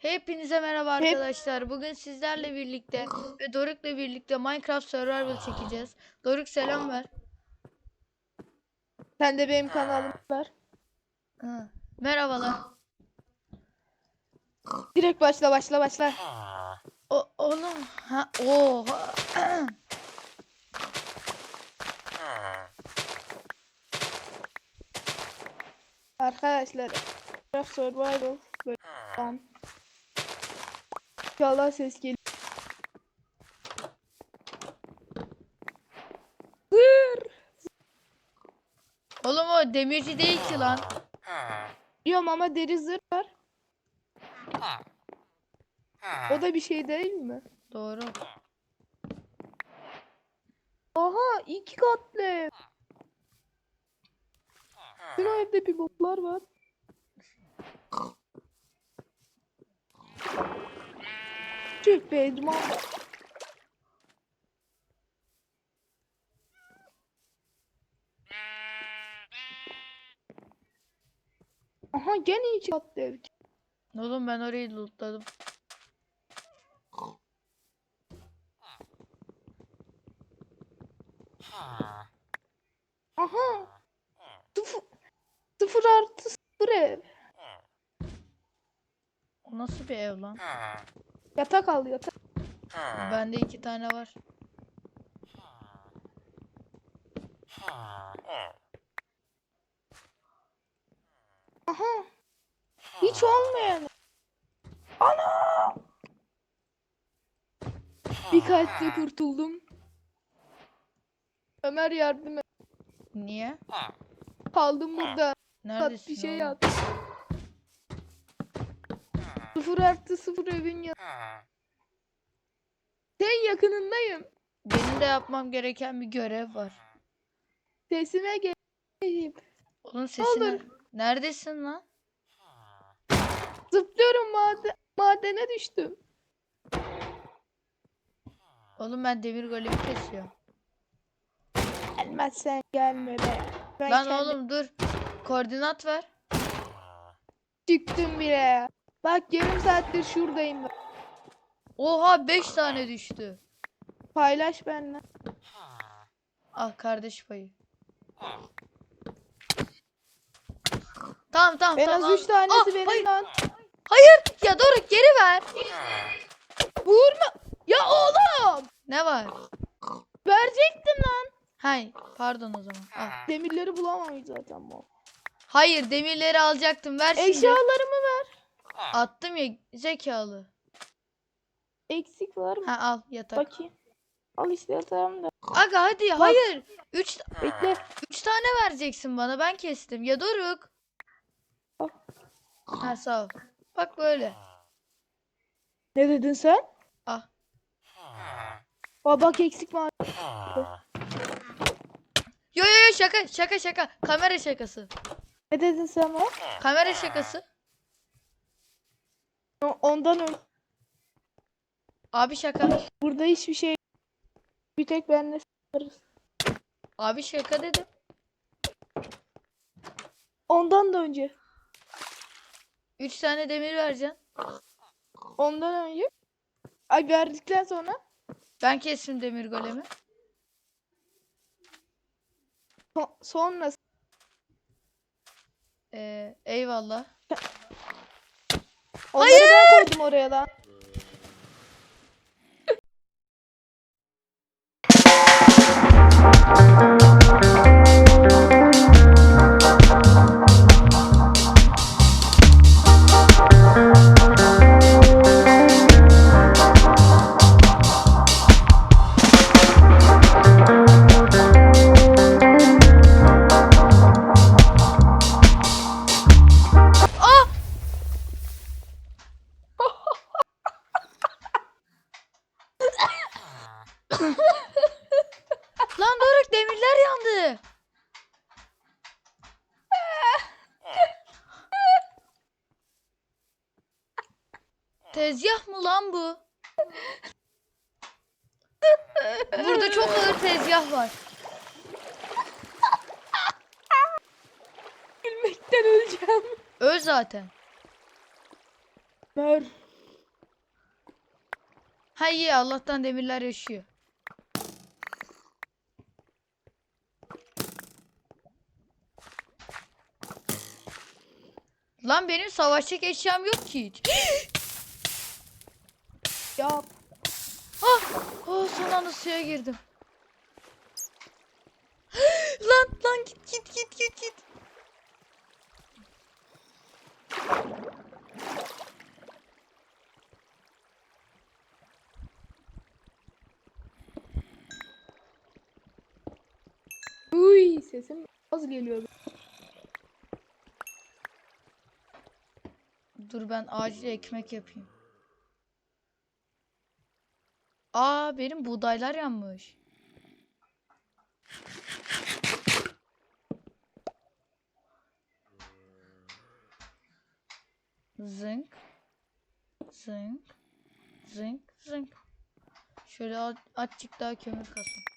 Hepinize merhaba arkadaşlar. Bugün sizlerle birlikte ve Doruk'la birlikte Minecraft Survival çekeceğiz. Doruk selam ver. Sen de benim kanalım var. Hı. Merhabalar. Direkt başla başla başla. O oğlum. Ha o. Arkadaşlar. Minecraft Survival. Böyle. İnşallah ses geliyor. Zır. Oğlum o demirci değil ki lan. Diyorum ama deri zırh var. O da bir şey değil mi? Doğru. Aha iki katlı ev. O evde bir botlar var. Tüh be duman. Aha gene iki katlı ev. Oğlum ben orayı lootladım. Aha. Sıfır, sıfır artı sıfır ev. O nasıl bir ev lan? Yatak al yatak. Bende iki tane var. Aha. Hiç olmayan. Ana. Bir kalple kurtuldum. Ömer yardım et. Niye? Kaldım burada. Neredesin bir şey yap. Sıfır artı sıfır evin ya. Sen yakınındayım. Benim de yapmam gereken bir görev var. Sesime geleyim. Oğlum sesini... olur. Neredesin lan? Zıplıyorum maden madene düştüm. Oğlum ben demir golemi kesiyorum. Gelmezsen gelme be. Ben Lan kendim oğlum dur. Koordinat ver. çıktım bile ya. Bak yarım saattir şuradayım. ben. Oha 5 tane düştü. Paylaş benimle. Al kardeş payı. Tamam tamam En tamam. az 3 tanesi Ah, benim hayır. lan. Hayır ya Doruk geri ver. Vurma. Ya oğlum. Ne var? Verecektin lan. Hay pardon o zaman. Al. Demirleri bulamamış zaten bu. Hayır demirleri alacaktım ver şimdi. Eşyalarımı ver. Attım ya zekalı. Eksik var mı? Ha al yatak. Bakayım. Al işte yatağım da. Aga hadi hayır. 3 Bekle. 3 tane vereceksin bana ben kestim. Ya Doruk. Al. Ha sağ ol. Bak böyle. Ne dedin sen? Ah. Aa, bak eksik var. Yo yo yo şaka şaka şaka. Kamera şakası. Ne dedin sen o? Kamera şakası. Ondan önce. Abi şaka. Burada hiçbir şey. Bir tek benle s**arız. Abi şaka dedim. Ondan da önce. 3 tane demir vereceksin. Ondan önce. Ay verdikten sonra. Ben kestim demir golemi. so- sonra. Ee, eyvallah. Onları ben koydum oraya. Lan Tezgah mı lan bu? Burada çok ağır tezgah var. Gülmekten öleceğim. Öl zaten. Ver. Ha iyi Allah'tan demirler yaşıyor. Lan benim savaşacak eşyam yok ki hiç. Ya Ah! Oh, son anda suya girdim. lan lan git git git git git. uy sesim az geliyor. Dur ben acil ekmek yapayım. Aa benim buğdaylar yanmış. Zınk. Zınk. Zınk. Zınk. Şöyle az- azıcık daha kömür kasın.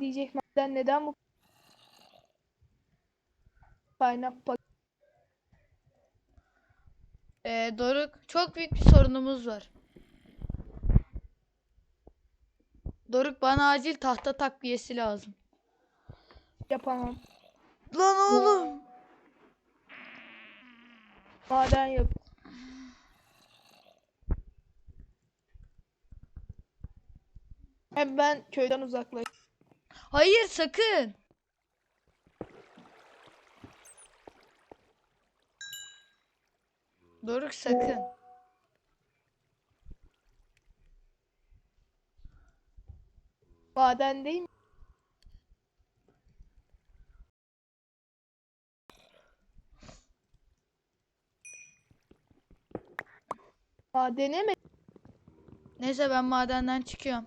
Diyecek ben neden bu kaynak pak Ee, Doruk çok büyük bir sorunumuz var. Doruk bana acil tahta takviyesi lazım. yapamam. Lan oğlum. Maden yap. Hem ben köyden uzaklaş. Hayır sakın. Doruk sakın. Madendeyim. Madene mi? Neyse ben madenden çıkıyorum.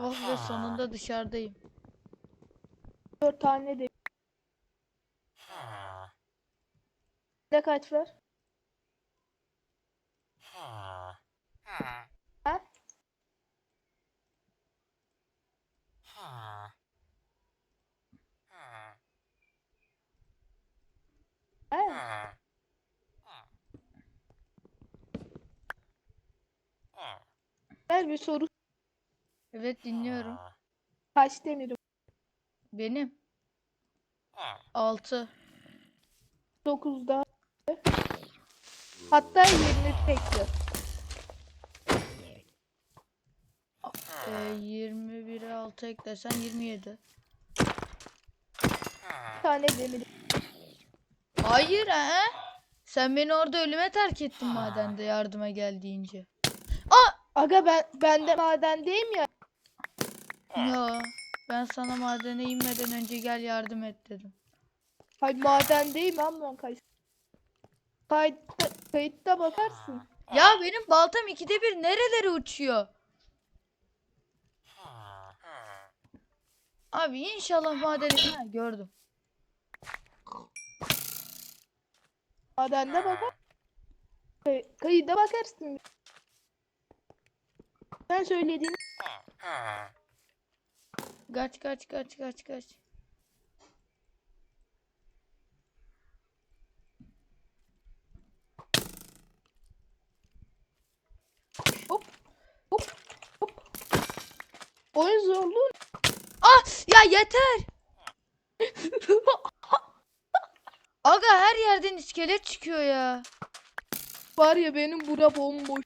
Oh be sonunda dışarıdayım. Dört tane de. Ne kaç var? Ha? Ha? Ver bir soru. Evet dinliyorum. Kaç demirim? Benim. 6. 9'da. Hatta 20 tekli. Ee, 21'e 6 eklesen 27. Bir tane demirim. Hayır he? Sen beni orada ölüme terk ettin madende yardıma gel deyince. Aga ben ben de madendeyim ya. Yo, ben sana madene inmeden önce gel yardım et dedim. Hayır madendeyim ama kaç. Kayıtta, kayıtta bakarsın. Ya benim baltam ikide bir nerelere uçuyor? Abi inşallah madene... Ha gördüm. Madende bakar. Kay- Kayıda bakarsın. Ben söylediğini Kaç kaç kaç kaç kaç. Hop. Hop. Hop. Oyun zorluğu. Ah ya yeter. Aga her yerden iskelet çıkıyor ya. Var ya benim bura bomboş.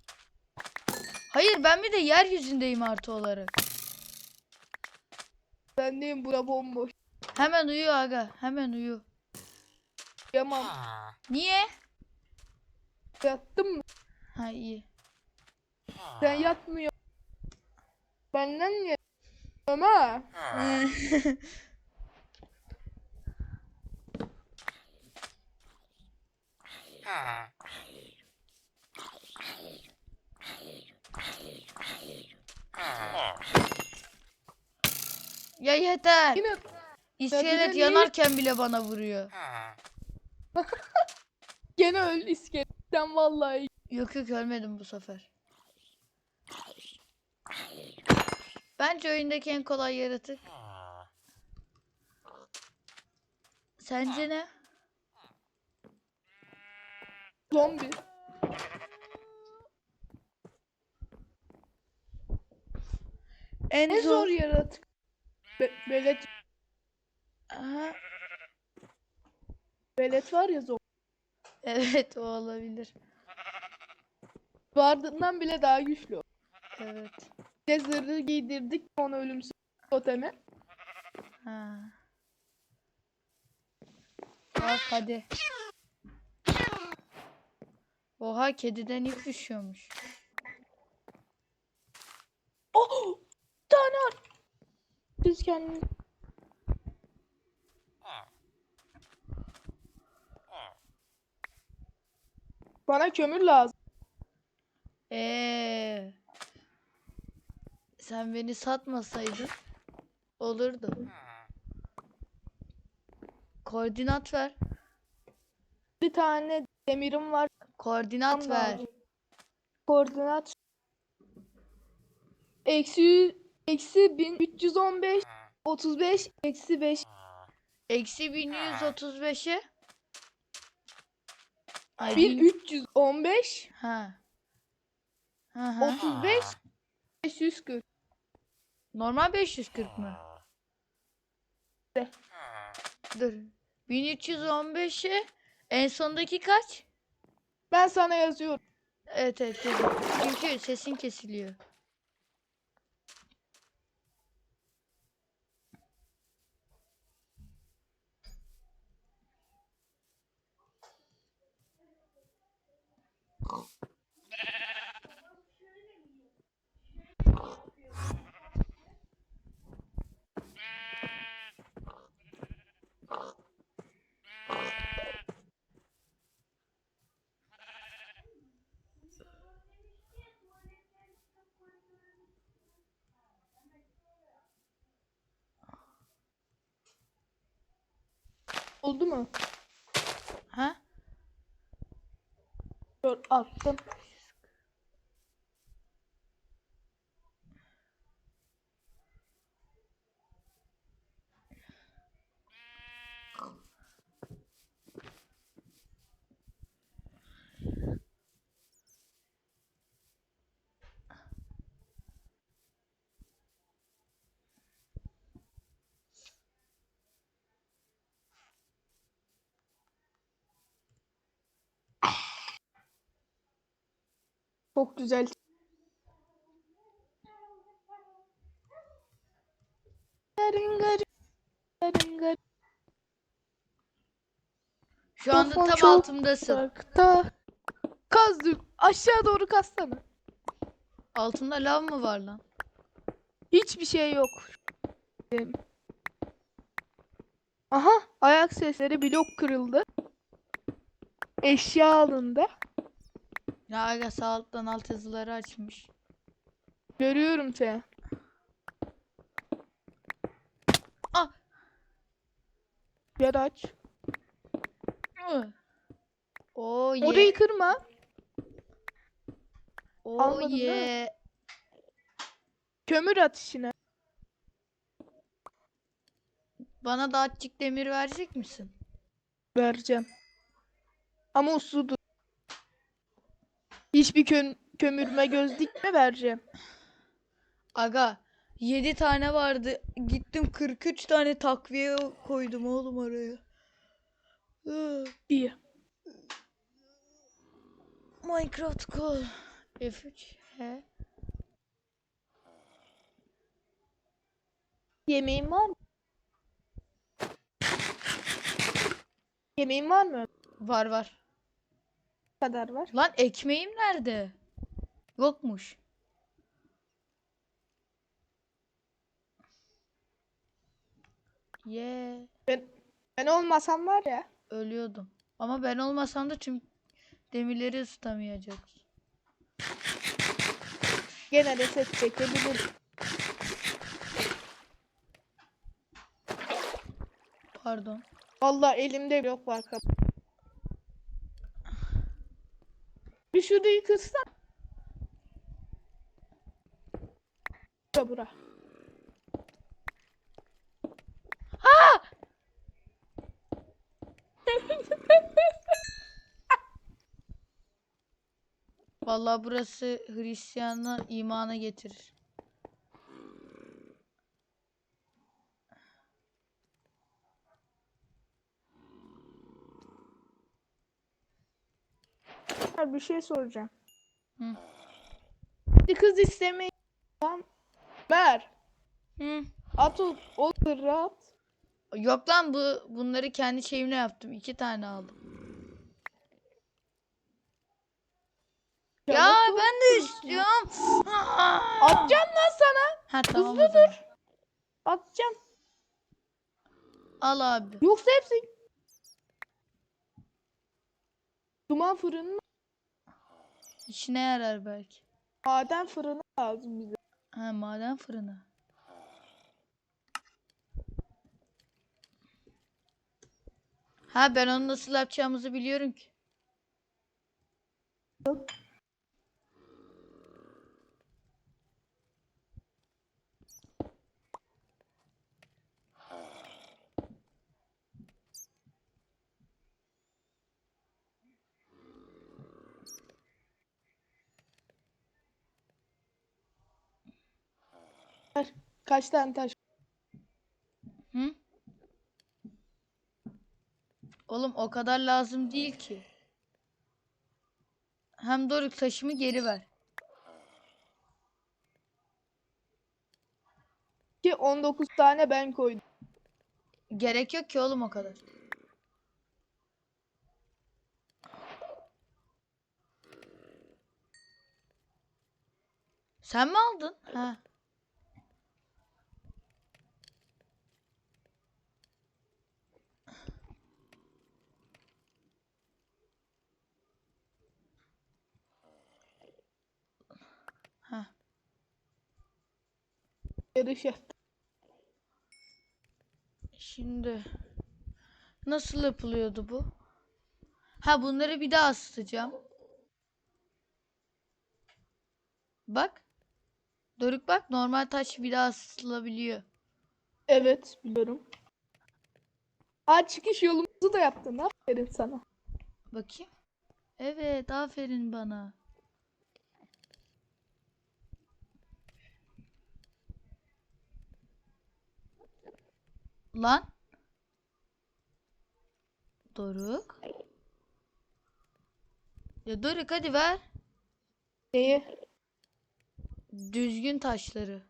Hayır ben bir de yeryüzündeyim artı olarak. Bendeyim bura bomboş. Hemen uyu aga. Hemen uyu. Yamam. Niye? Yattım mı? Ha iyi. Sen yatmıyor. Benden niye? Ama ya yeter. yine İskelet niye- yanarken bile bana vuruyor. gene öl iskeletten vallahi. Yok yok ölmedim bu sefer. Bence oyundaki en kolay yaratık. Sence ne? Zombi. En, En zor yaratık. Be belet, Aha, belet var ya zombi. evet o olabilir. Vardığından bile daha güçlü. Evet. Bir zırhı giydirdik ona ölümsüz totemi. Ha. Bak hadi. Oha kediden ip düşüyormuş. Oh! Bir tane var. Biz kendimiz. Bana kömür lazım. Ee, sen beni satmasaydın olurdu. Koordinat ver. Bir tane demirim var. Koordinat ver. Koordinat. Eksi eksi 1315 35 eksi 5 Eksi 1135'e. Ay, bin- 1315 Ha. Hı hı. 35 540 Normal 540 mı? De. Dur. 1315'e en sondaki kaç? Ben sana yazıyorum. Evet evet. Çünkü sesin kesiliyor. Oldu mu? Ha? Dur attım. Çok güzel. Şu anda tam çok altımdasın. uzakta. Kazdım. Aşağı doğru kazsana. Altında lav mı var lan? Hiçbir şey yok. Aha ayak sesleri blok kırıldı. Eşya alındı. Ya aga sağ alttan alt yazıları açmış. Görüyorum seni. Ah! Yer aç. Oh yeah. Orayı kırma. Oh almadın yeah. Kömür at işine. Bana da azıcık demir verecek misin? Vereceğim. Ama usludur. Hiçbir kö kömürme göz dikme vereceğim. Aga 7 tane vardı. Gittim 43 tane takviye koydum oğlum oraya. Hı. İyi. Minecraft call. F3. He. Yemeğin var mı? Yemeğin var mı? Var var. Kadar var? Lan ekmeğim nerede? Yokmuş. Ye. Ben, ben olmasam var ya. Ölüyordum. Ama ben olmasam da tüm demirleri ısıtamayacak. Gene reset çekebilirim. Pardon. Vallahi elimde blok var kap. Şurayı kırsan. Bura bura. Vallahi burası Hristiyanı imana getirir. Bir şey soracağım. Hı. Bir kız istemeyi Lan, ver. Hı. At o, o at. Yok lan bu bunları kendi şeyimle yaptım. İki tane aldım. Ya Çabuk ben de istiyorum. Atacağım lan sana. Ha tamam. Hızlı zaman. Atacağım. Al abi. Yoksa hepsi. Duman fırını, İşine yarar belki. maden fırını lazım bize. Ha maden fırını. Ha ben onu nasıl yapacağımızı biliyorum ki. Kaç tane taş? Hı? Oğlum o kadar lazım değil ki. Hem Doruk taşımı geri ver. Ki 19 tane ben koydum. Gerek yok ki oğlum o kadar. Sen mi aldın? Ha. Yarış yaptım. Şimdi nasıl yapılıyordu bu? Ha bunları bir daha ısıtacağım. Bak. Doruk bak normal taş bir daha ısıtılabiliyor. Evet biliyorum. Aa çıkış yolumuzu da yaptın. Aferin sana. Bakayım. Evet, aferin bana. Lan. Doruk. Ya Doruk hadi ver. Neyi? Düzgün taşları.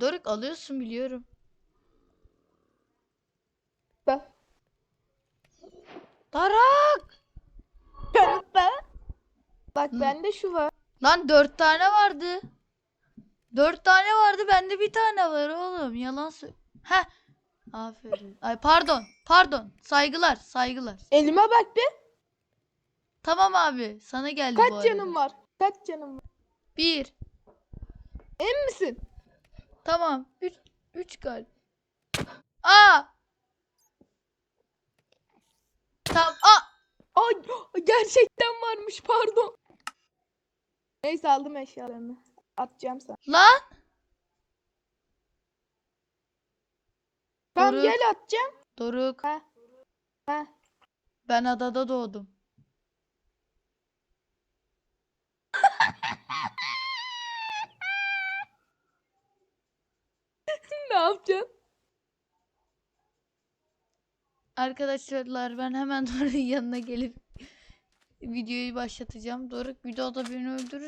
Doruk alıyorsun biliyorum. Ben. Doruk. Kanıtla. Bak Hı. bende şu var. Lan dört tane vardı. Dört tane vardı bende bir tane var oğlum. Yalan sö... Heh. Aferin. Ay pardon. Pardon. Saygılar. Saygılar. Elime bak bir. Tamam abi. Sana geldi bu Kaç arada. canım var? Kaç canım var? Bir. Emin misin? Tamam. Üç, üç kalp. Aa. Tamam. Aa. Ay gerçekten varmış pardon. Neyse aldım eşyalarını. Atacağım sana. Lan! Tam gel atacağım. Doruk. Ha. Ha. Ben adada doğdum. ne yapacaksın? Arkadaşlar ben hemen Doruk'un yanına gelip videoyu başlatacağım. Doruk videoda beni öldürür.